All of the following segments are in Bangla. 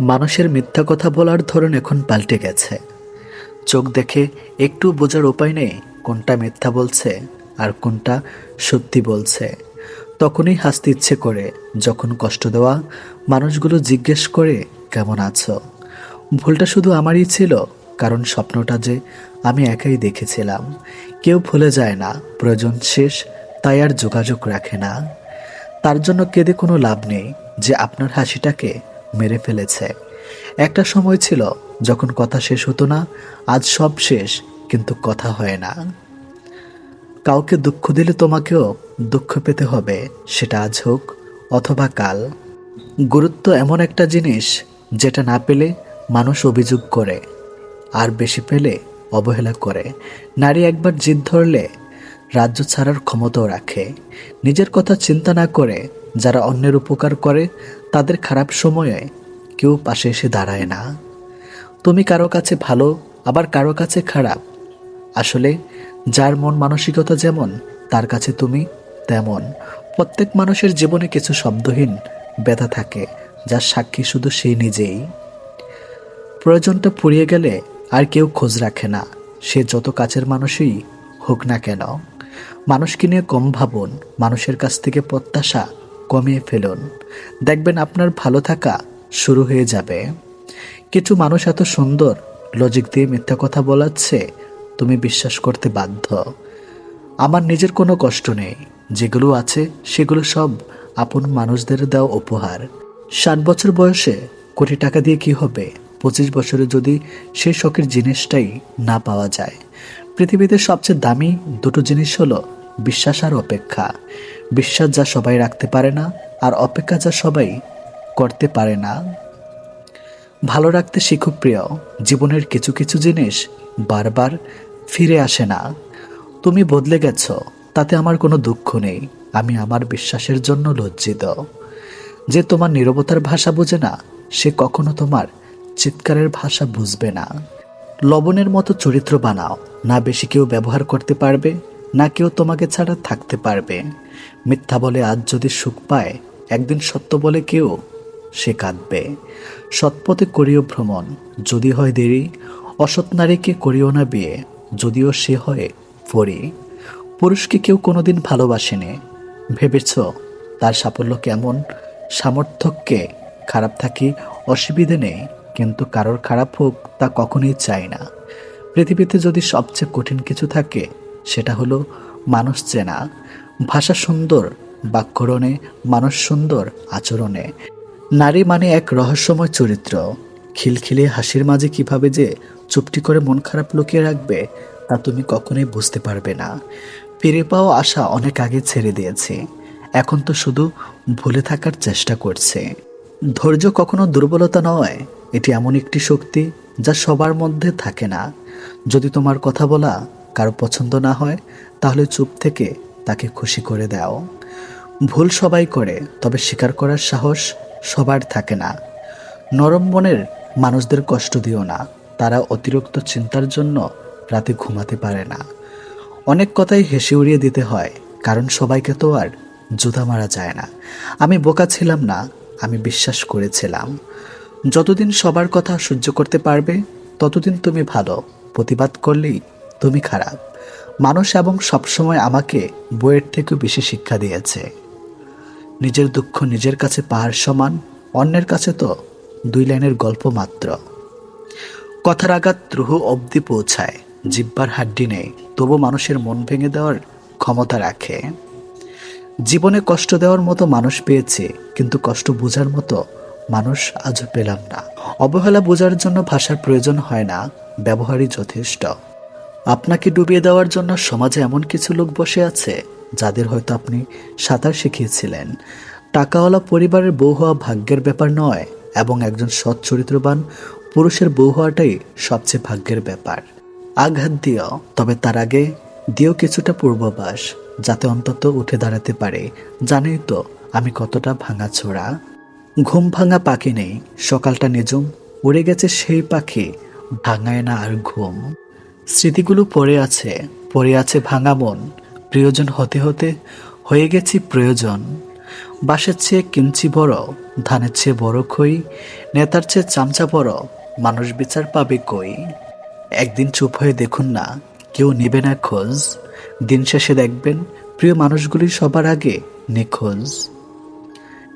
মানুষের মিথ্যা কথা বলার ধরন এখন পাল্টে গেছে। চোখ দেখে একটু বোঝার উপায় নেই কোনটা মিথ্যা বলছে আর কোনটা সত্যি বলছে। তখনই হাসতে ইচ্ছে করে, যখন কষ্ট দেওয়া মানুষগুলো জিজ্ঞেস করে, কেমন আছো? ভুলটা শুধু আমারই ছিল, কারণ স্বপ্নটা যে আমি একাই দেখেছিলাম। কেউ ভুলে যায় না, প্রয়োজন শেষ, তাই আর যোগাযোগ রাখে না। তার জন্য কেঁদে কোনো লাভ নেই যে আপনার হাসিটাকে মেরে ফেলেছে। একটা সময় ছিল যখন কথা শেষ হতো না, আজ সব শেষ, কিন্তু কথা হয় না। কাউকে দুঃখ দিলে তোমাকেও দুঃখ পেতে হবে, সেটা আজ হোক অথবা কাল। গুরুত্ব এমন একটা জিনিস যেটা না পেলে মানুষ অভিযোগ করে, আর বেশি পেলে অবহেলা করে। নারী একবার জিদ ধরলে রাজ্য ছাড়ার ক্ষমতাও রাখে। নিজের কথা চিন্তা না করে যারা অন্যের উপকার করে তাদের খারাপ সময়ে কেউ পাশে এসে দাঁড়ায় না। তুমি কারও কাছে ভালো, আবার কারও কাছে খারাপ। আসলে যার মন মানসিকতা যেমন, তার কাছে তুমি তেমন। প্রত্যেক মানুষের জীবনে কিছু শব্দহীন ব্যথা থাকে, যার সাক্ষী শুধু সেই নিজেই। প্রয়োজনটা পুড়িয়ে গেলে আর কেউ খোঁজ রাখে না, সে যত কাছের মানুষই হোক না কেন। মানুষকে নিয়ে কম ভাবুন, মানুষের কাছ থেকে প্রত্যাশা কমিয়ে ফেলুন। দেখবেন আপনার ভালো থাকা শুরু হয়ে যাবে। কিছু মানুষ এত সুন্দর লজিক দিয়ে মিথ্যা কথা বলাচ্ছে, তুমি বিশ্বাস করতে বাধ্য। আমার নিজের কোনো কষ্ট নেই। যেগুলো আছে, সেগুলো সব আপন মানুষদের দেওয়া উপহার। ষাট বছর বয়সে কোটি টাকা দিয়ে কি হবে? পঁচিশ বছরে যদি সেই শখের জিনিসটাই না পাওয়া যায়। পৃথিবীতে সবচেয়ে দামি দুটো জিনিস হলো বিশ্বাস আর অপেক্ষা। বিশ্বাস যা সবাই রাখতে পারে না আর অপেক্ষা যা সবাই করতে পারে না। ভালো রাখতে শিখুক প্রিয়, জীবনের কিছু কিছু জিনিস বারবার ফিরে আসে না। তুমি বদলে গেছ, তাতে আমার কোনো দুঃখ নেই, আমি আমার বিশ্বাসের জন্য লজ্জিত। যে তোমার নীরবতার ভাষা বোঝে না, সে কখনো তোমার চিৎকারের ভাষা বুঝবে না। লবণের মতো চরিত্র বানাও, না বেশি কেউ ব্যবহার করতে পারবে, না কেউ তোমাকে ছাড়া থাকতে পারবে। মিথ্যা বলে আজ যদি সুখ পায়, একদিন সত্য বলে কেউ সে কাঁদবে। সৎপথে করিও ভ্রমণ, যদি হয় দেরি। অসৎ নারীকে করিও না বিয়ে, যদিও সে হয় পরি পুরুষকে কেউ কোনোদিন ভালোবাসেনি। ভেবেছ, তার সাফল্য কেমন? সামর্থ্যকে খারাপ থাকি, অসুবিধে নেই, কিন্তু কারোর খারাপ হোক, তা কখনোই চাই না। পৃথিবীতে যদি সবচেয়ে কঠিন কিছু থাকে, সেটা হলো মানুষ চেনা। ভাষা সুন্দর, বাক্যরণে মানুষ সুন্দর, আচরণে। নারী মানে এক রহস্যময় চরিত্র। খিলখিলে হাসির মাঝে কীভাবে যে চুপটি করে মন খারাপ লুকিয়ে রাখবে, তা তুমি কখনোই বুঝতে পারবে না। ফিরে পাওয়া আশা অনেক আগে ছেড়ে দিয়েছে। এখন তো শুধু ভুলে থাকার চেষ্টা করছে। ধৈর্য কখনো দুর্বলতা নয়, এটি এমন একটি শক্তি যা সবার মধ্যে থাকে না। যদি তোমার কথা বলা কারও পছন্দ না হয়, তাহলে চুপ থেকে তাকে খুশি করে দাও। ভুল সবাই করে, তবে স্বীকার করার সাহস সবার থাকে না। নরম মনের মানুষদের কষ্ট দিও না, তারা অতিরিক্ত চিন্তার জন্য রাতে ঘুমাতে পারে না। অনেক কথাই হেসে উড়িয়ে দিতে হয়, কারণ সবাইকে তো আর জুতা মারা যায় না। আমি বোকা ছিলাম না, আমি বিশ্বাস করেছিলাম। যতদিন সবার কথা সহ্য করতে পারবে, ততদিন তুমি ভালো, প্রতিবাদ করলেই তুমি খারাপ। মানুষ এবং সবসময় আমাকে বইয়ের থেকেও বেশি শিক্ষা দিয়েছে। নিজের দুঃখ নিজের কাছে পাহাড় সমান, অন্যের কাছে তো দুই লাইনের গল্প মাত্র। কথার আঘাত রুহ অবধি পৌঁছায়, জিব্বার হাড্ডি নেই, তবু মানুষের মন ভেঙে দেওয়ার ক্ষমতা রাখে। জীবনে কষ্ট দেওয়ার মতো মানুষ পেয়েছে, কিন্তু কষ্ট বোঝার মতো মানুষ আজও পেলাম না। অবহেলা বোঝার জন্য ভাষার প্রয়োজন হয় না, ব্যবহারই যথেষ্ট। আপনাকে ডুবিয়ে দেওয়ার জন্য সমাজে এমন কিছু লোক বসে আছে, যাদের হয়তো আপনি সাঁতার শিখিয়েছিলেন। টাকাওয়ালা পরিবারের বউ হওয়া ভাগ্যের ব্যাপার নয়, এবং একজন সৎ চরিত্রবান পুরুষের বউ হওয়াটাই সবচেয়ে ভাগ্যের ব্যাপার। আঘাত দিও, তবে তার আগে দিও কিছুটা পূর্বাভাস, যাতে অন্তত উঠে দাঁড়াতে পারে। জানেই তো, আমি কতটা ভাঙা ছোড়া ঘুম ভাঙা পাখি নেই, সকালটা নিজুম উড়ে গেছে সেই পাখি, ভাঙায় না আর ঘুম। স্মৃতিগুলো পড়ে আছে পড়ে আছে ভাঙা মন। প্রিয়জন হতে হতে হয়ে গেছি প্রয়োজন। বাসের চেয়ে কিনছি বড়, ধানের চেয়ে বড় খই, নেতার চেয়ে চামচা বড়, মানুষ বিচার পাবে কই? একদিন চুপ হয়ে দেখুন না, কেউ নেবে না খোঁজ। দিন শেষে দেখবেন প্রিয় মানুষগুলি সবার আগে নিখোঁজ।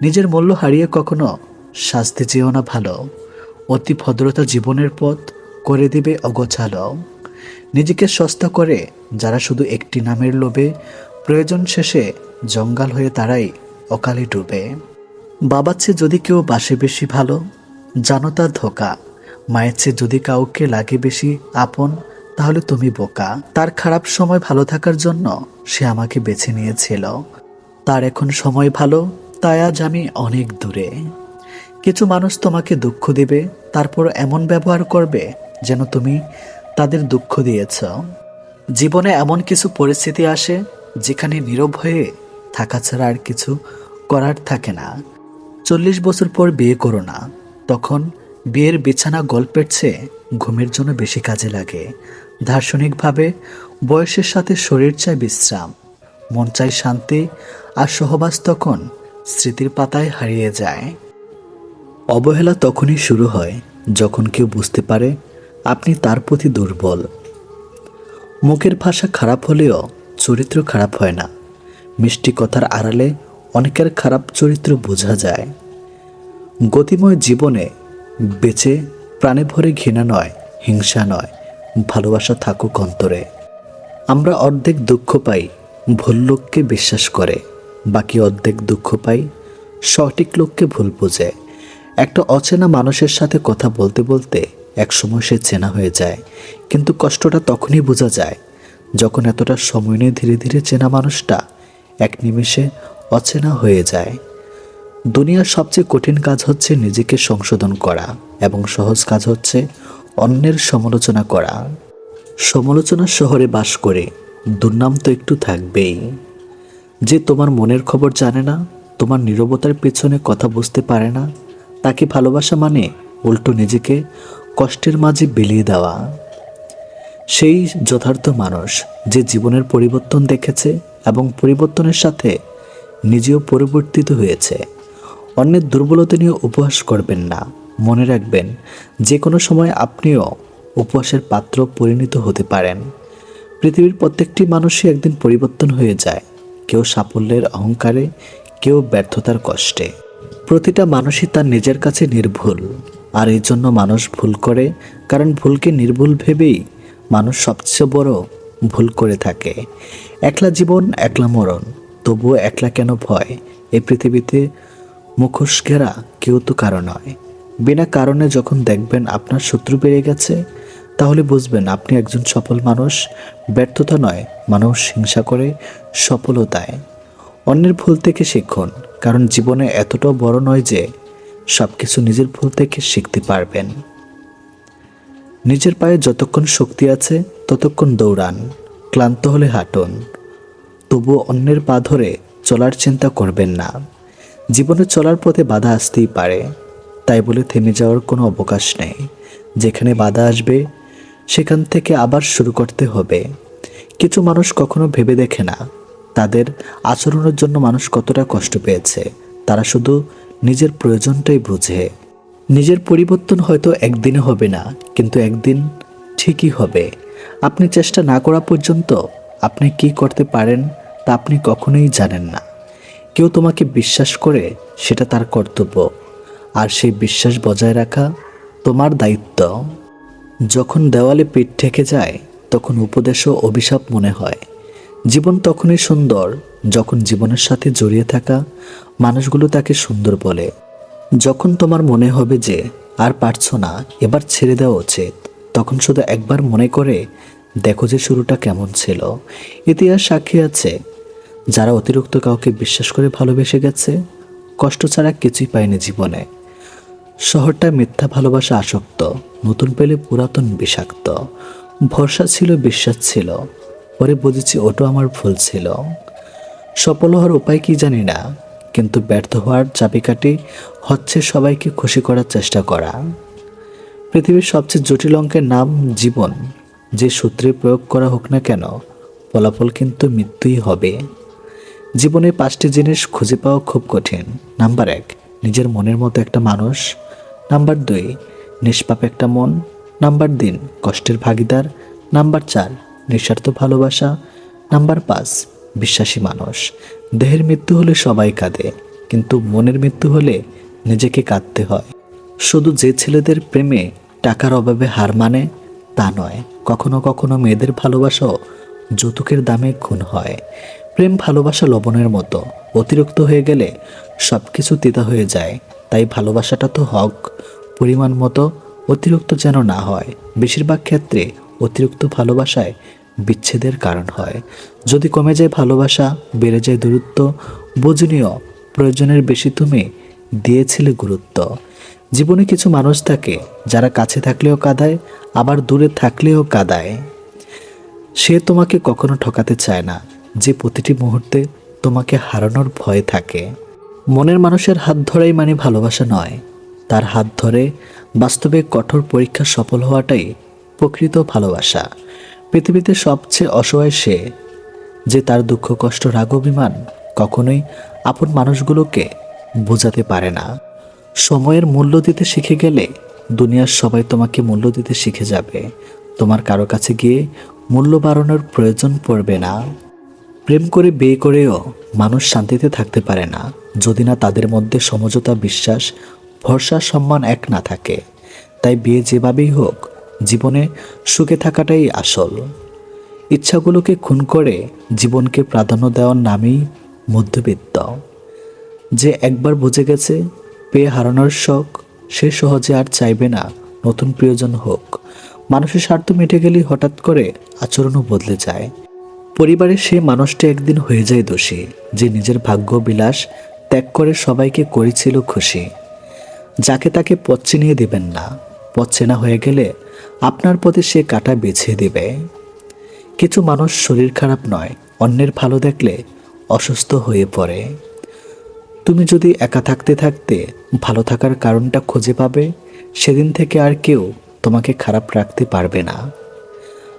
নিজের মূল্য হারিয়ে কখনো শাস্তি চেয়েও না ভালো। অতি ভদ্রতা জীবনের পথ করে দিবে অগোছালো। নিজেকে সস্তা করে, যারা শুধু একটি নামের লোভে, প্রয়োজন শেষে জঙ্গাল হয়ে তারাই অকালে ডুবে। বাবার চেয়ে যদি কেউ বাসে বেশি ভালো, জানো তার ধোকা। মায়ের চেয়ে যদি কাউকে লাগে বেশি আপন, তাহলে তুমি বোকা। তার খারাপ সময় ভালো থাকার জন্য সে আমাকে বেছে নিয়েছিল। তার এখন সময় ভালো, তাই আজ আমি অনেক দূরে। কিছু মানুষ তোমাকে দুঃখ দিবে, তারপর এমন ব্যবহার করবে যেন তুমি তাদের দুঃখ দিয়েছ। জীবনে এমন কিছু পরিস্থিতি আসে যেখানে নীরব হয়ে থাকা ছাড়া আর কিছু করার থাকে না। চল্লিশ বছর পর বিয়ে করো না। তখন বিয়ের বিছানা গল্পের চেয়ে ঘুমের জন্য বেশি কাজে লাগে। দার্শনিকভাবে বয়সের সাথে শরীর চায় বিশ্রাম। মন চায় শান্তি আর সহবাস তখন স্মৃতির পাতায় হারিয়ে যায়। অবহেলা তখনই শুরু হয় যখন কেউ বুঝতে পারে আপনি তার প্রতি দুর্বল। মুখের ভাষা খারাপ হলেও চরিত্র খারাপ হয় না। মিষ্টি কথার আড়ালে অনেকের খারাপ চরিত্র বোঝা যায়। গতিময় জীবনে বেঁচে প্রাণে ভরে ঘৃণা নয়, হিংসা নয়, ভালোবাসা থাকুক অন্তরে। আমরা অর্ধেক দুঃখ পাই, ভুল লোককে বিশ্বাস করে। বাকি অর্ধেক দুঃখ পাই, সঠিক লোককে ভুল বোঝে। একটা অচেনা মানুষের সাথে কথা বলতে বলতে একসময় সে চেনা হয়ে যায়। কিন্তু কষ্টটা তখনই বোঝা যায়, যখন এতটা সময় নিয়ে ধীরে ধীরে চেনা মানুষটা এক নিমেষে অচেনা হয়ে যায়। দুনিয়ার সবচেয়ে কঠিন কাজ হচ্ছে নিজেকে সংশোধন করা এবং সহজ কাজ হচ্ছে অন্যের সমালোচনা করা। সমালোচনার শহরে বাস করে, দুর্নাম তো একটু থাকবেই। যে তোমার মনের খবর জানে না, তোমার নীরবতার পেছনে কথা বুঝতে পারে না, তাকে ভালোবাসা মানে উল্টো নিজেকে কষ্টের মাঝে বিলিয়ে দেওয়া। সেই যথার্থ মানুষ যে জীবনের পরিবর্তন দেখেছে এবং পরিবর্তনের সাথে নিজেও পরিবর্তিত হয়েছে। অন্যের দুর্বলতা নিয়ে উপহাস করবেন না। মনে রাখবেন, যে কোনো সময় আপনিও উপহাসের পাত্র পরিণত হতে পারেন। পৃথিবীর প্রত্যেকটি মানুষই একদিন পরিবর্তন হয়ে যায়। কেউ সাফল্যের অহংকারে, কেউ ব্যর্থতার কষ্টে। প্রতিটা মানুষই তার নিজের কাছে নির্ভুল। আর এই জন্য মানুষ ভুল করে, কারণ ভুলকে নির্ভুল ভেবেই মানুষ সবচেয়ে বড় ভুল করে থাকে। একলা জীবন, একলা মরণ, তবুও একলা কেন ভয়? এ পৃথিবীতে মুখোশ ঘেরা কেউ তো কারও নয়। বিনা কারণে যখন দেখবেন আপনার শত্রু বেড়ে গেছে, তাহলে বুঝবেন আপনি একজন সফল মানুষ, ব্যর্থতা নয়, মানুষ হিংসা করে সফলতায়। অন্যের ভুল থেকে শিখুন, কারণ জীবনে এতটাও বড় নয় যে সব কিছু নিজের ভুল থেকে শিখতে পারবেন। নিজের পায়ে যতক্ষণ শক্তি আছে, ততক্ষণ দৌড়ান, ক্লান্ত হলে হাঁটুন। তবুও অন্যের পা ধরে চলার চিন্তা করবেন না। জীবনে চলার পথে বাধা আসতেই পারে। তাই বলে থেমে যাওয়ার কোনো অবকাশ নেই। যেখানে বাধা আসবে, সেখান থেকে আবার শুরু করতে হবে। কিছু মানুষ কখনো ভেবে দেখে না। তাদের আচরণের জন্য মানুষ কতটা কষ্ট পেয়েছে। তারা শুধু নিজের প্রয়োজনটাই বুঝে। নিজের পরিবর্তন হয়তো একদিনে হবে না, কিন্তু একদিন ঠিকই হবে। আপনি চেষ্টা না করা পর্যন্ত আপনি কি করতে পারেন তা আপনি কখনোই জানেন না। কেউ তোমাকে বিশ্বাস করে সেটা তার কর্তব্য। আর সেই বিশ্বাস বজায় রাখা তোমার দায়িত্ব। যখন দেওয়ালে পিঠ ঠেকে যায়, তখন উপদেশও অভিশাপ মনে হয়। জীবন তখনই সুন্দর যখন জীবনের সাথে জড়িয়ে থাকা মানুষগুলো তাকে সুন্দর বলে। যখন তোমার মনে হবে যে আর পারছ না, এবার ছেড়ে দেওয়া উচিত। তখন শুধু একবার মনে করে দেখো যে শুরুটা কেমন ছিল। ইতিহাস সাক্ষী আছে, যারা অতিরিক্ত কাউকে বিশ্বাস করে ভালোবেসে গেছে, কষ্ট ছাড়া কিছুই পায়নি জীবনে। শহরটা মিথ্যা ভালোবাসা আসক্ত, নতুন পেলে পুরাতন বিষাক্ত। ভরসা ছিল, বিশ্বাস ছিল। পরে বুঝেছি ওটা আমার ভুল ছিল। সফল হওয়ার উপায় কি জানি না, কিন্তু ব্যর্থ হওয়ার চাবিকাঠি হচ্ছে সবাইকে খুশি করার চেষ্টা করা। পৃথিবীর সবচেয়ে জটিল অঙ্কের নাম জীবন। যে সূত্রে প্রয়োগ করা হোক না কেন, ফলাফল কিন্তু মৃত্যুই হবে। জীবনে পাঁচটি জিনিস খুঁজে পাওয়া খুব কঠিন। নাম্বার এক, নিজের মনের মতো একটা মানুষ। নাম্বার দুই, নিষ্পাপ একটা মন। নাম্বার তিন, কষ্টের ভাগিদার। নাম্বার চার, নিঃস্বার্থ ভালোবাসা। নাম্বার পাঁচ বিশ্বাসী মানুষ। দেহের মৃত্যু হলে সবাই কাঁদে, কিন্তু মনের মৃত্যু হলে নিজেকে কাঁদতে হয়। শুধু যে ছেলেদের প্রেমে টাকার অভাবে হার মানে তা নয়, কখনো কখনো মেয়েদের ভালোবাসাও যৌতুকের দামে খুন হয়। প্রেম ভালোবাসা লবণের মতো, অতিরিক্ত হয়ে গেলে সব কিছু তিতা হয়ে যায়, তাই ভালোবাসাটা তো হক পরিমাণ মতো অতিরিক্ত যেন না হয়। বেশিরভাগ ক্ষেত্রে অতিরিক্ত ভালোবাসায় বিচ্ছেদের কারণ হয়। যদি কমে যায় ভালোবাসা, বেড়ে যায় দূরত্ব, বোঝনীয়, প্রয়োজনের বেশি তুমি দিয়েছিলে গুরুত্ব। জীবনে কিছু মানুষ থাকে, যারা কাছে থাকলেও কাঁদায়, আবার দূরে থাকলেও কাঁদায়। সে তোমাকে কখনো ঠকাতে চায় না, যে প্রতিটি মুহূর্তে তোমাকে হারানোর ভয় থাকে। মনের মানুষের হাত ধরাই মানে ভালোবাসা নয়। তার হাত ধরে বাস্তবে কঠোর পরীক্ষা সফল হওয়াটাই প্রকৃত ভালোবাসা। পৃথিবীতে সবচেয়ে অসহায় সে, যে তার দুঃখ, কষ্ট, রাগ, অভিমান কখনোই আপন মানুষগুলোকে বোঝাতে পারে না। সময়ের মূল্য দিতে শিখে গেলে দুনিয়ার সবাই তোমাকে মূল্য দিতে শিখে যাবে। তোমার কারও কাছে গিয়ে মূল্য বাড়ানোর প্রয়োজন পড়বে না। প্রেম করে বিয়ে করেও মানুষ শান্তিতে থাকতে পারে না, যদি না তাদের মধ্যে সমঝোতা, বিশ্বাস, ভরসা, সম্মান এক না থাকে। তাই বিয়ে যেভাবেই হোক জীবনে সুখে থাকাটাই আসল। ইচ্ছাগুলোকে খুন করে জীবনকে প্রাধান্য দেওয়ার নামেই মধ্যবিত্ত। যে একবার বুঝে গেছে, পেয়ে হারানোর শখ সে সহজে আর চাইবে না নতুন প্রিয়জন হোক। মানুষের স্বার্থ মিটে গেলেই হঠাৎ করে আচরণও বদলে যায়। পরিবারে সে মানুষটি একদিন হয়ে যায় দোষী, যে নিজের ভাগ্য বিলাস ত্যাগ করে সবাইকে করেছিল খুশি। যাকে তাকে পথ চিনিয়ে দেবেন না। পথ চেনা হয়ে গেলে আপনার পথে সে কাটা বেছে দেবে। কিছু মানুষ শরীর খারাপ নয়, অন্যের ভালো দেখলে অসুস্থ হয়ে পড়ে। তুমি যদি একা থাকতে থাকতে ভালো থাকার কারণটা খুঁজে পাবে, সেদিন থেকে আর কেউ তোমাকে খারাপ রাখতে পারবে না।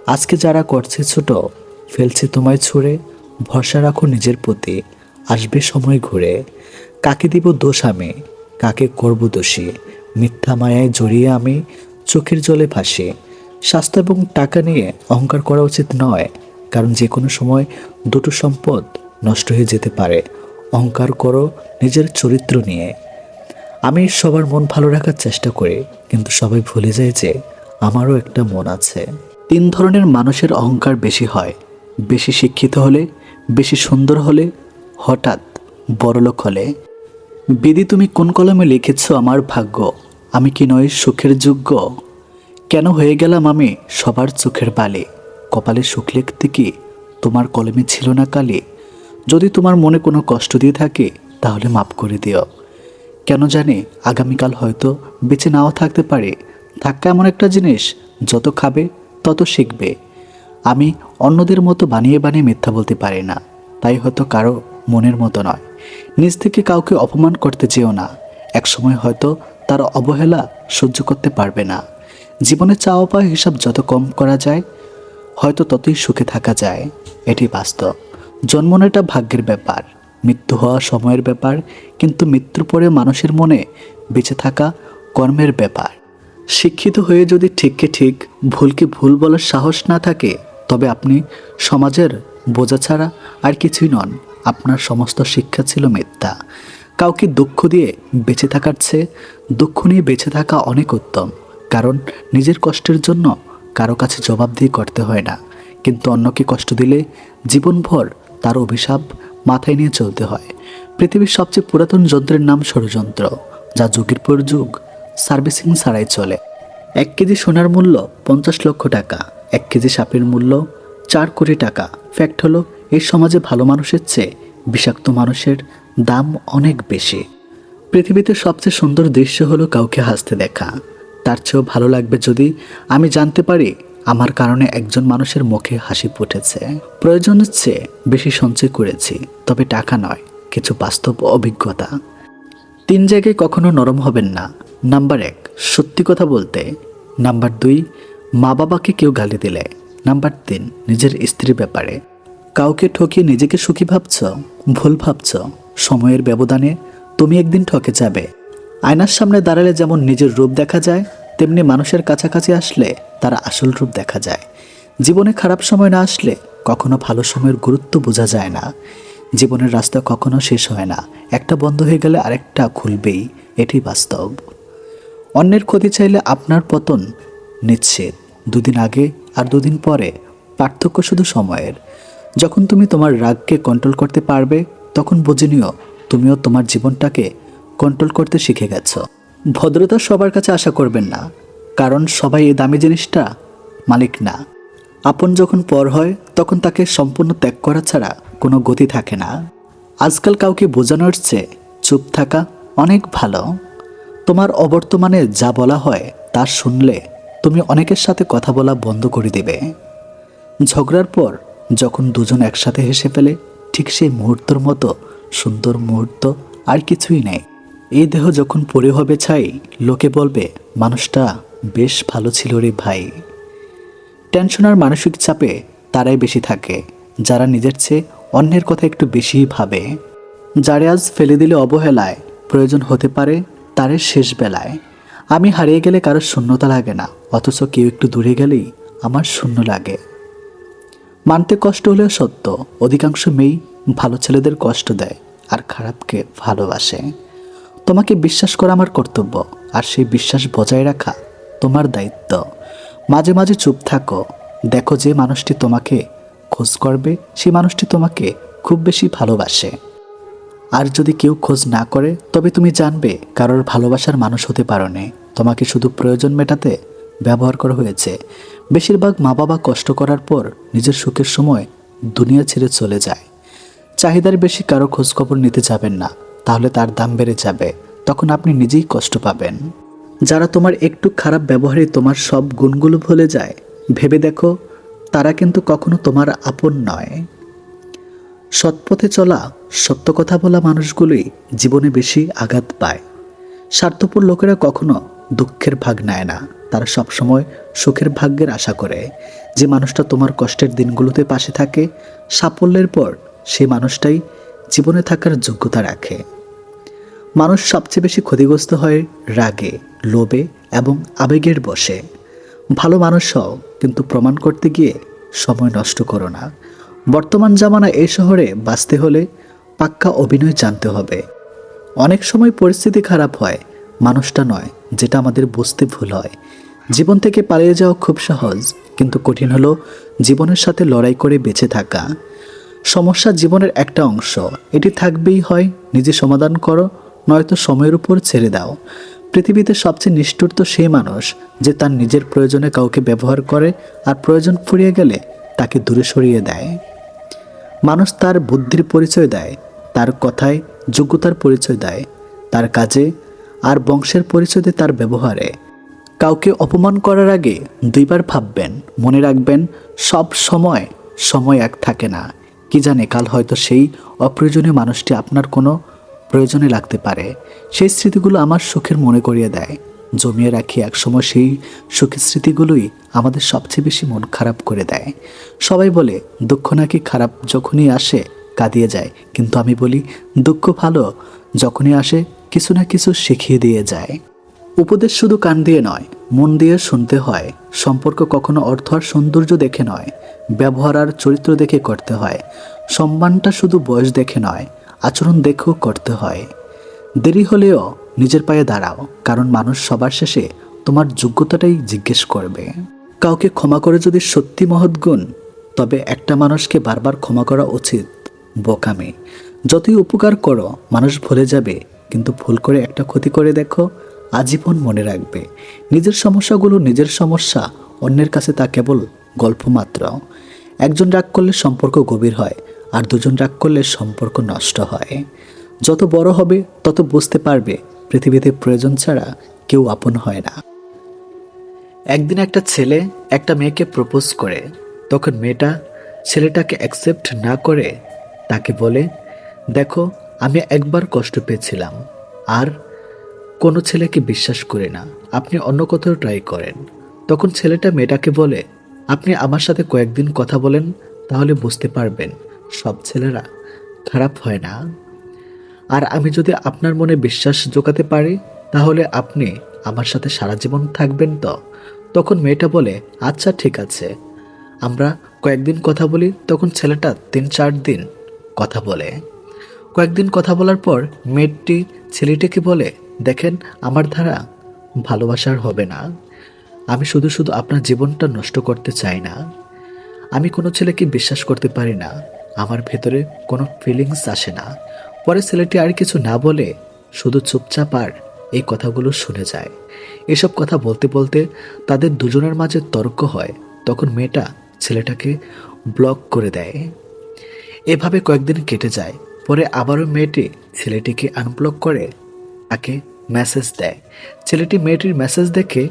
আজকে যারা করছে ছোট, ফেলছে তোমায় ছুঁড়ে, ভরসা রাখো নিজের প্রতি, আসবে সময় ঘুরে। কাকে দিব দোষ আমি, কাকে করব দোষী, মিথ্যা মায়ায় জড়িয়ে আমি চোখের জলে ভাসি। স্বাস্থ্য এবং টাকা নিয়ে অহংকার করা উচিত নয়, কারণ যে কোনো সময় দুটো সম্পদ নষ্ট হয়ে যেতে পারে। অহংকার করো নিজের চরিত্র নিয়ে। আমি সবার মন ভালো রাখার চেষ্টা করি, কিন্তু সবাই ভুলে যায় যে আমারও একটা মন আছে। তিন ধরনের মানুষের অহংকার বেশি হয়। বেশি শিক্ষিত হলে, বেশি সুন্দর হলে, হঠাৎ বড়লোক হলে। বিধি তুমি কোন কলমে লিখেছ আমার ভাগ্য? আমি কি নয় সুখের যোগ্য? কেন হয়ে গেলাম আমি সবার চোখের বালে? কপালে সুখ লিখতে কি তোমার কলমে ছিল না কালে? যদি তোমার মনে কোনো কষ্ট দিয়ে থাকে, তাহলে মাফ করে দিও। কেন জানে আগামীকাল হয়তো বেঁচে নাও থাকতে পারে। ধাক্কা এমন একটা জিনিস, যত খাবে, তত শিখবে। আমি অন্যদের মতো বানিয়ে বানিয়ে মিথ্যা বলতে পারি না। তাই হয়তো কারও মনের মতো নয়। নিজ থেকে কাউকে অপমান করতে যেও না। একসময় হয়তো তার অবহেলা সহ্য করতে পারবে না। জীবনে চাওয়া পাওয়া হিসাব যত কম করা যায়, হয়তো ততই সুখে থাকা যায়। এটি বাস্তব। জন্ম নেওয়াটা ভাগ্যের ব্যাপার। মৃত্যু হওয়া সময়ের ব্যাপার, কিন্তু মৃত্যুর পরে মানুষের মনে বেঁচে থাকা কর্মের ব্যাপার। শিক্ষিত হয়ে যদি ঠিককে ঠিক, ভুলকে ভুল বলার সাহস না থাকে, তবে আপনি সমাজের বোঝা ছাড়া আর কিছুই নন। আপনার সমস্ত শিক্ষা ছিল মিথ্যা। কাউকে দুঃখ দিয়ে বেঁচে থাকার চেয়ে দুঃখ নিয়ে বেঁচে থাকা অনেক উত্তম। কারণ নিজের কষ্টের জন্য কারও কাছে জবাব দিয়ে করতে হয় না। কিন্তু অন্যকে কষ্ট দিলে জীবনভর তার অভিশাপ মাথায় নিয়ে চলতে হয়। পৃথিবীর সবচেয়ে পুরাতন যন্ত্রের নাম ষড়যন্ত্র, যা যুগের পর যুগ সার্ভিসিং ছাড়াই চলে। এক কেজি সোনার মূল্য পঞ্চাশ লক্ষ টাকা, এক কেজি সাপের মূল্য চার কোটি টাকা। ফ্যাক্ট হলো, এই সমাজে ভালো মানুষের চেয়ে বিষাক্ত মানুষের দাম অনেক বেশি। পৃথিবীতে সবচেয়ে সুন্দর দৃশ্য হলো কাউকে হাসতে দেখা। তার চেয়েও ভালো লাগবে যদি আমি জানতে পারি আমার কারণে একজন মানুষের মুখে হাসি ফুটেছে। প্রয়োজনের চেয়ে বেশি সঞ্চয় করেছি, তবে টাকা নয়, কিছু বাস্তব অভিজ্ঞতা। তিন জায়গায় কখনো নরম হবেন না। নাম্বার এক, সত্যি কথা বলতে। নাম্বার দুই মা বাবাকে কেউ গালি দিলে। নাম্বার তিন, নিজের স্ত্রীর ব্যাপারে। কাউকে ঠকিয়ে নিজেকে সুখী ভাবছ? ভুল ভাবছ? সময়ের ব্যবধানে তুমি একদিন ঠকে যাবে। আয়নার সামনে দাঁড়ালে যেমন নিজের রূপ দেখা যায়, তেমনি মানুষের কাছাকাছি আসলে তার আসল রূপ দেখা যায়। জীবনে খারাপ সময় না আসলে কখনো ভালো সময়ের গুরুত্ব বোঝা যায় না। জীবনের রাস্তা কখনো শেষ হয় না, একটা বন্ধ হয়ে গেলে আরেকটা খুলবেই, এটি বাস্তব। অন্যের ক্ষতি চাইলে আপনার পতন নিশ্চিত। দুদিন আগে আর দুদিন পরে পার্থক্য শুধু সময়ের। যখন তুমি তোমার রাগকে কন্ট্রোল করতে পারবে তখন বুঝে নিও তুমিও তোমার জীবনটাকে কন্ট্রোল করতে শিখে গেছো। ভদ্রতা সবার কাছে আশা করবেন না, কারণ সবাই এই দামি জিনিসটা মালিক না। আপন যখন পর হয়, তখন তাকে সম্পূর্ণ ত্যাগ করা ছাড়া কোনো গতি থাকে না। আজকাল কাউকে বোঝানোর চেয়ে চুপ থাকা অনেক ভালো। তোমার অবর্তমানে যা বলা হয় তা শুনলে তুমি অনেকের সাথে কথা বলা বন্ধ করে দেবে। ঝগড়ার পর যখন দুজন একসাথে হেসে ফেলে ঠিক সেই মুহূর্তর মতো, সুন্দর মুহূর্ত আর কিছুই নেই। এই দেহ যখন পড়ে হবে ছাই, লোকে বলবে, মানুষটা বেশ ভালো ছিল রে ভাই। টেনশন আর মানসিক চাপে তারাই বেশি থাকে, যারা নিজের চেয়ে অন্যের কথা একটু বেশিই ভাবে। যারে আজ ফেলে দিলে অবহেলায় প্রয়োজন হতে পারে, তারে শেষ বেলায়। আমি হারিয়ে গেলে কারোর শূন্যতা লাগে না, অথচ কেউ একটু দূরে গেলেই আমার শূন্য লাগে। মানতে কষ্ট হলেও সত্য, অধিকাংশ মেয়েই ভালো ছেলেদের কষ্ট দেয় আর খারাপকে ভালোবাসে। তোমাকে বিশ্বাস করা আমার কর্তব্য, আর সেই বিশ্বাস বজায় রাখা তোমার দায়িত্ব। মাঝে মাঝে চুপ থাকো, দেখো যে মানুষটি তোমাকে খোঁজ করবে সেই মানুষটি তোমাকে খুব বেশি ভালোবাসে। আর যদি কেউ খোঁজ না করে, তবে তুমি জানবে কারোর ভালোবাসার মানুষ হতে পারো তোমাকে শুধু প্রয়োজন মেটাতে ব্যবহার করা হয়েছে। বেশিরভাগ মা বাবা কষ্ট করার পর নিজের সুখের সময় দুনিয়া ছেড়ে চলে যায়। চাহিদার বেশি কারও খোঁজখবর নিতে যাবেন না, তাহলে তার দাম বেড়ে যাবে। তখন আপনি নিজেই কষ্ট পাবেন। যারা তোমার একটু খারাপ ব্যবহারে তোমার সব গুণগুলো ভুলে যায়, ভেবে দেখো, তারা কিন্তু কখনো তোমার আপন নয়। সৎপথে চলা, সত্য কথা বলা মানুষগুলোই জীবনে বেশি আঘাত পায়। স্বার্থপর লোকেরা কখনো দুঃখের ভাগ নেয় না। তারা সবসময় সুখের ভাগ্যের আশা করে। যে মানুষটা তোমার কষ্টের দিনগুলোতে পাশে থাকে, সাফল্যের পর সে মানুষটাই জীবনে থাকার যোগ্যতা রাখে। মানুষ সবচেয়ে বেশি ক্ষতিগ্রস্ত হয় রাগে, লোভে এবং আবেগের বসে ভালো মানুষ হও, কিন্তু প্রমাণ করতে গিয়ে সময় নষ্ট করো না। বর্তমান জামানা এই শহরে বাঁচতে হলে পাক্কা অভিনয় জানতে হবে। অনেক সময় পরিস্থিতি খারাপ হয়, মানুষটা নয়, যেটা আমাদের বুঝতে ভুল হয়। জীবন থেকে পালিয়ে যাওয়া খুব সহজ, কিন্তু কঠিন হলো জীবনের সাথে লড়াই করে বেঁচে থাকা। সমস্যা জীবনের একটা অংশ। এটি থাকবেই হয়, নিজে সমাধান করো, নয়তো সময়ের উপর ছেড়ে দাও। পৃথিবীতে সবচেয়ে নিষ্ঠুর তো সেই মানুষ যে তার নিজের প্রয়োজনে কাউকে ব্যবহার করে আর প্রয়োজন ফুরিয়ে গেলে তাকে দূরে সরিয়ে দেয়। মানুষ তার বুদ্ধির পরিচয় দেয়, তার কথায় যোগ্যতার পরিচয় দেয়, তার কাজে আর বংশের পরিচয় তার ব্যবহারে। কাউকে অপমান করার আগে দুইবার ভাববেন, মনে রাখবেন, সব সময় সময় এক থাকে না। কি জানে, কাল হয়তো সেই অপ্রয়োজনীয় মানুষটি আপনার কোনো প্রয়োজনে লাগতে পারে। সেই স্মৃতিগুলো আমার সুখের মনে করিয়ে দেয়। জমিয়ে রাখি একসময় সেই সুখের স্মৃতিগুলোই আমাদের সবচেয়ে বেশি মন খারাপ করে দেয়। সবাই বলে, দুঃখ নাকি খারাপ যখনই আসে, কাঁদিয়ে যায়। কিন্তু আমি বলি, দুঃখ ভালো যখনই আসে, কিছু না কিছু শিখিয়ে দিয়ে যায়। উপদেশ শুধু কান দিয়ে নয়, মন দিয়ে শুনতে হয়। সম্পর্ক কখনো অর্থ আর সৌন্দর্য দেখে নয়, ব্যবহার আর চরিত্র দেখে করতে হয়। সম্মানটা শুধু বয়স দেখে নয়, আচরণ দেখেও করতে হয়। দেরি হলেও নিজের পায়ে দাঁড়াও, কারণ মানুষ সবার শেষে তোমার যোগ্যতাটাই জিজ্ঞেস করবে। কাউকে ক্ষমা করে যদি সত্যি মহৎ গুণ, তবে একটা মানুষকে বারবার ক্ষমা করা উচিত। বোকামি। যতই উপকার করো, মানুষ ভুলে যাবে, কিন্তু ভুল করে একটা ক্ষতি করে দেখো আজীবন মনে রাখবে। নিজের সমস্যাগুলো নিজের সমস্যা, অন্যের কাছে তা কেবল গল্প মাত্র একজন রাগ করলে সম্পর্ক গভীর হয়, আর দুজন রাগ করলে সম্পর্ক নষ্ট হয়। যত বড় হবে, তত বুঝতে পারবে, পৃথিবীতে প্রয়োজন ছাড়া কেউ আপন হয় না। একদিন একটা ছেলে একটা মেয়েকে প্রপোজ করে। তখন মেয়েটা ছেলেটাকে অ্যাকসেপ্ট না করে তাকে বলে, দেখো, আমি একবার কষ্ট পেয়েছিলাম, আর কোনো ছেলেকে বিশ্বাস করে না। আপনি অন্য কোথাও ট্রাই করেন। তখন ছেলেটা মেয়েটাকে বলে, আপনি আমার সাথে কয়েকদিন কথা বলেন, তাহলে বুঝতে পারবেন, সব ছেলেরা খারাপ হয় না। আর আমি যদি আপনার মনে বিশ্বাস জোগাতে পারি, তাহলে আপনি আমার সাথে সারা জীবন থাকবেন তো? তখন মেয়েটা বলে আচ্ছা ঠিক আছে। আমরা কয়েকদিন কথা বলি, তখন ছেলেটা তিন চার দিন কথা বলে। কয়েকদিন কথা বলার পর মেয়েটি ছেলেটিকে বলে দেখেন, আমার ধারা ভালোবাসার হবে না। আমি শুধু শুধু আপনার জীবনটা নষ্ট করতে চাই না। আমি কোনো ছেলেকে বিশ্বাস করতে পারি না। আমার ভেতরে কোনো ফিলিংস আসে না। পরে ছেলেটি আর কিছু না বলে শুধু চুপচাপ আর এই কথাগুলো শুনে যায়। এসব কথা বলতে বলতে তাদের দুজনের মাঝে তর্ক হয়। তখন মেয়েটা ছেলেটাকে ব্লক করে দেয়। এভাবে কয়েকদিন কেটে যায়। পরে আবারও মেয়েটি ছেলেটিকে আনব্লক করে তাকে মেসেজ দেয়। ছেলেটি মেয়েটির মেসেজ দেখে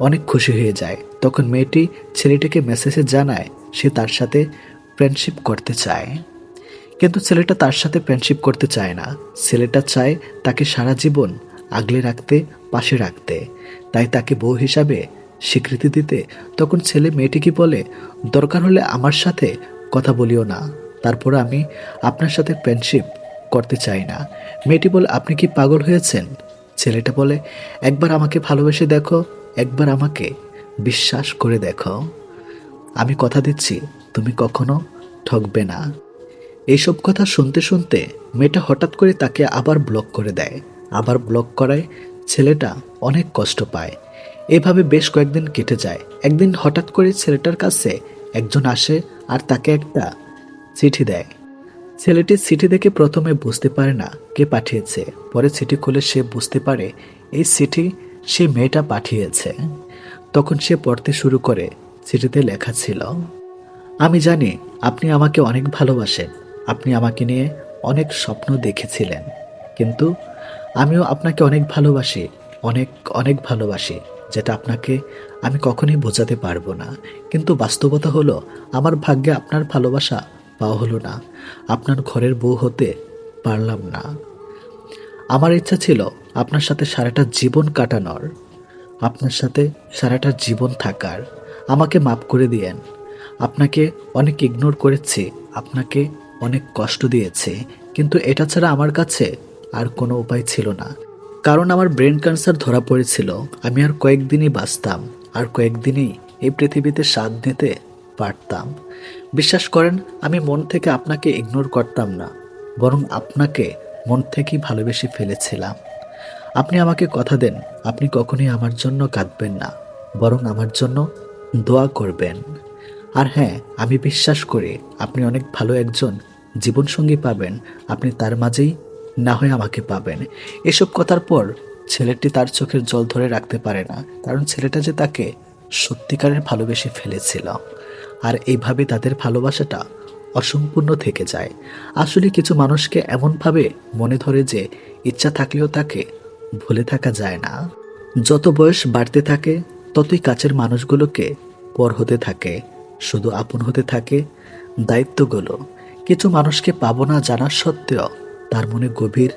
অনেক খুশি হয়ে যায়। তখন মেয়েটি ছেলেটিকে মেসেজে জানায়, সে তার সাথে ফ্রেন্ডশিপ করতে চায়। কিন্তু ছেলেটা তার সাথে ফ্রেন্ডশিপ করতে চায় না। ছেলেটা চায় তাকে সারা জীবন আগলে রাখতে, পাশে রাখতে। তাই তাকে বউ হিসাবে স্বীকৃতি দিতে তখন ছেলে মেয়েটিকে বলে, দরকার হলে আমার সাথে কথা বলিও না। তারপর আমি আপনার সাথে ফ্রেন্ডশিপ করতে চাই না। মেয়েটি বলে, আপনি কি পাগল হয়েছেন? ছেলেটা বলে, একবার আমাকে ভালোবেসে দেখো, একবার আমাকে বিশ্বাস করে দেখো। আমি কথা দিচ্ছি, তুমি কখনো ঠকবে না। এইসব কথা শুনতে শুনতে মেয়েটা হঠাৎ করে তাকে আবার ব্লক করে দেয়। আবার ব্লক করায় ছেলেটা অনেক কষ্ট পায়। এভাবে বেশ কয়েকদিন কেটে যায়। একদিন হঠাৎ করে ছেলেটার কাছে একজন আসে আর তাকে একটা চিঠি দেয়। ছেলেটি চিঠি দেখে প্রথমে বুঝতে পারে না কে পাঠিয়েছে, পরে চিঠি খুলে সে বুঝতে পারে এই চিঠি সে মেয়েটা পাঠিয়েছে। তখন সে পড়তে শুরু করে চিঠিতে লেখা ছিল, আমি জানি আপনি আমাকে অনেক ভালোবাসেন, আপনি আমাকে নিয়ে অনেক স্বপ্ন দেখেছিলেন, কিন্তু আমিও আপনাকে অনেক ভালোবাসি, অনেক অনেক ভালোবাসি, যেটা আপনাকে আমি কখনোই বোঝাতে পারব না। কিন্তু বাস্তবতা হলো, আমার ভাগ্যে আপনার ভালোবাসা হলো না। আপনার ঘরের বউ হতে পারলাম না। আমার ইচ্ছা ছিল আপনার সাথে সারাটা জীবন কাটানোর। আপনার সাথে সারাটা জীবন থাকার। আমাকে মাফ করে দিয়েন। আপনাকে অনেক ইগনোর করেছি। আপনাকে অনেক কষ্ট দিয়েছি। কিন্তু এটা ছাড়া আমার কাছে আর কোনো উপায় ছিল না। কারণ আমার ব্রেন ক্যান্সার ধরা পড়েছিল। আমি আর কয়েকদিনই বাঁচতাম। আর কয়েকদিনই এই পৃথিবীতে স্বাদ নিতে পারতাম। বিশ্বাস করেন, আমি মন থেকে আপনাকে ইগনোর করতাম না, বরং আপনাকে মন থেকেই ভালোবেসে ফেলেছিলাম। আপনি আমাকে কথা দেন, আপনি কখনোই আমার জন্য কাঁদবেন না, বরং আমার জন্য দোয়া করবেন। আর হ্যাঁ আমি বিশ্বাস করি, আপনি অনেক ভালো একজন, জীবনসঙ্গী পাবেন, আপনি তার মাঝেই না হয়ে আমাকে পাবেন। এসব কথার পর ছেলেটি তার চোখের জল ধরে রাখতে পারে না, কারণ ছেলেটা যে তাকে সত্যিকারের ভালোবেসে ফেলেছিল। আর এইভাবে তাদের ভালোবাসাটা অসম্পূর্ণ থেকে যায়। আসলে কিছু মানুষকে এমনভাবে মনে ধরে যে ইচ্ছা থাকলেও তাকে ভুলে থাকা যায় না। যত বয়স বাড়তে থাকে, ততই কাছের মানুষগুলোকে পর হতে থাকে, শুধু আপন হতে থাকে দায়িত্বগুলো। কিছু মানুষকে পাবো না জানার সত্ত্বেও তার মনে গভীর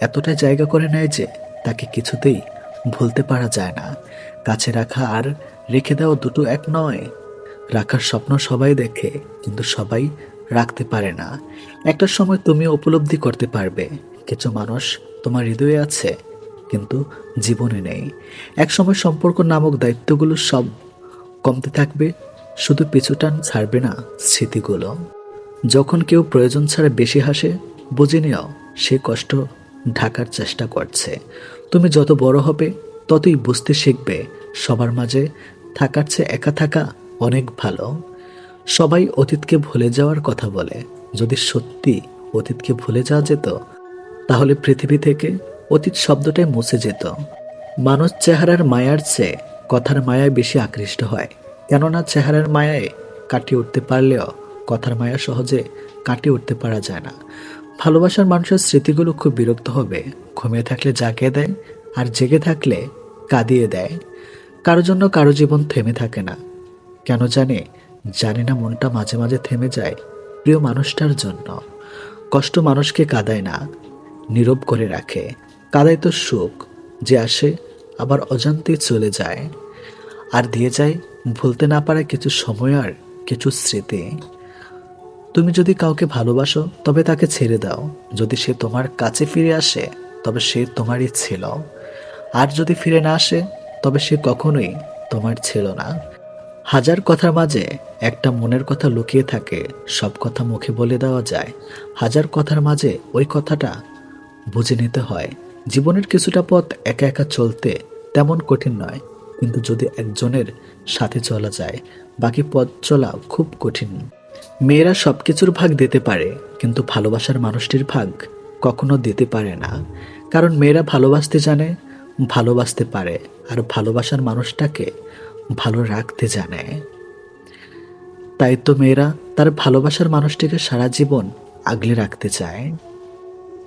এতটা জায়গা করে নেয় যে তাকে কিছুতেই ভুলতে পারা যায় না। কাছে রাখা আর রেখে দেওয়া দুটো এক নয় রাখার স্বপ্ন সবাই দেখে, কিন্তু সবাই রাখতে পারে না। একটা সময় তুমি উপলব্ধি করতে পারবে। কিছু মানুষ তোমার হৃদয়ে আছে, কিন্তু জীবনে নেই। এক সময় সম্পর্ক নামক দায়িত্বগুলো সব কমতে থাকবে, শুধু পিছুটান ছাড়বে না স্মৃতিগুলো। যখন কেউ প্রয়োজন ছাড়া বেশি হাসে, বুঝে নিও, সে কষ্ট ঢাকার চেষ্টা করছে। তুমি যত বড় হবে, ততই বুঝতে শিখবে, সবার মাঝে থাকার চেয়ে একা থাকা অনেক ভালো। সবাই অতীতকে ভুলে যাওয়ার কথা বলে। যদি সত্যি অতীতকে ভুলে যাওয়া যেত, তাহলে পৃথিবী থেকে অতীত শব্দটাই মুছে যেত। মানুষ চেহারার মায়ার চেয়ে কথার মায়ায় বেশি আকৃষ্ট হয়। কেননা চেহারার মায়ায় কাটিয়ে উঠতে পারলেও কথার মায়া সহজে কাটিয়ে উঠতে পারা যায় না। ভালোবাসার মানুষের স্মৃতিগুলো খুব বিরক্ত হবে। ঘুমিয়ে থাকলে জাগিয়ে দেয় আর জেগে থাকলে কাঁদিয়ে দেয়। কারও জন্য কারও জীবন থেমে থাকে না। কেন জানে? জানে না মনটা মাঝে মাঝে থেমে যায় প্রিয় মানুষটার জন্য। কষ্ট মানুষকে কাদায় না, নীরব করে রাখে। কাদায় তো সুখ, যে আসে আবার অজান্তে চলে যায়। আর দিয়ে যায় ভুলতে না পারা কিছু সময় আর কিছু স্মৃতি। তুমি যদি কাউকে ভালোবাসো, তবে তাকে ছেড়ে দাও। যদি সে তোমার কাছে ফিরে আসে, তবে সে তোমারই ছিল। আর যদি ফিরে না আসে, তবে সে কখনোই তোমার ছিল না। হাজার কথার মাঝে একটা মনের কথা লুকিয়ে থাকে, সব কথা মুখে বলে দেওয়া যায়। হাজার কথার মাঝে ওই কথাটা বুঝে নিতে হয়। জীবনের কিছুটা পথ একা একা চলতে তেমন কঠিন নয়, কিন্তু যদি একজনের সাথে চলা যায়, বাকি পথ চলা খুব কঠিন। মেয়েরা সব কিছুর ভাগ দিতে পারে, কিন্তু ভালোবাসার মানুষটির ভাগ কখনো দিতে পারে না। কারণ মেয়েরা ভালোবাসতে জানে, ভালোবাসতে পারে, আর ভালোবাসার মানুষটাকে ভালো রাখতে জানে। তাই তো মেয়েরা তার ভালোবাসার মানুষটিকে সারা জীবন আগলে রাখতে চায়।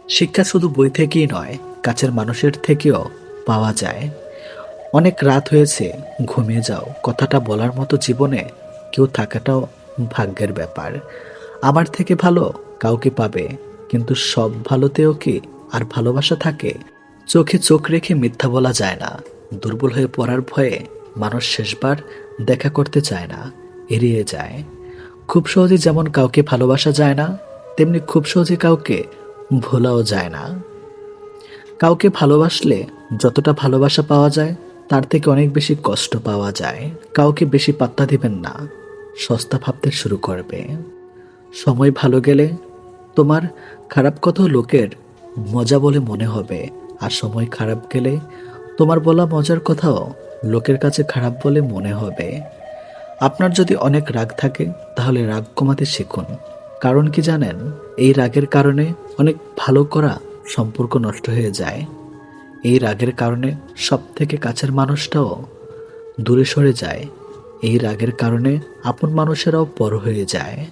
শিক্ষা শুধু বই থেকেই নয়, কাছের মানুষের থেকেও পাওয়া যায়। অনেক রাত হয়েছে, ঘুমিয়ে যাও, কথাটা বলার মতো জীবনে কেউ থাকাটাও ভাগ্যের ব্যাপার। আমার থেকে ভালো কাউকে পাবে, কিন্তু সব ভালোতেও কি আর ভালোবাসা থাকে? চোখে চোখ রেখে মিথ্যা বলা যায় না। দুর্বল হয়ে পড়ার ভয়ে মানুষ শেষবার দেখা করতে চায় না, এড়িয়ে যায়। খুব সহজে যেমন কাউকে ভালোবাসা যায় না, তেমনি খুব সহজে কাউকে ভোলাও যায় না। কাউকে ভালোবাসলে যতটা ভালোবাসা পাওয়া যায়, তার থেকে অনেক বেশি কষ্ট পাওয়া যায়। কাউকে বেশি পাত্তা দিবেন না, সস্তা ভাবতে শুরু করবে। সময় ভালো গেলে তোমার খারাপ কথা লোকের মজা বলে মনে হবে, আর সময় খারাপ গেলে তোমার বলা মজার কথাও লোকের কাছে খারাপ বলে মনে হবে। আপনার যদি অনেক রাগ থাকে, তাহলে রাগ কমাতে শিখুন। কারণ কি জানেন, এই রাগের কারণে অনেক ভালো করা সম্পর্ক নষ্ট হয়ে যায়। এই রাগের কারণে সব থেকে কাছের মানুষটাও দূরে সরে যায়। এই রাগের কারণে আপন মানুষেরাও পর হয়ে যায়।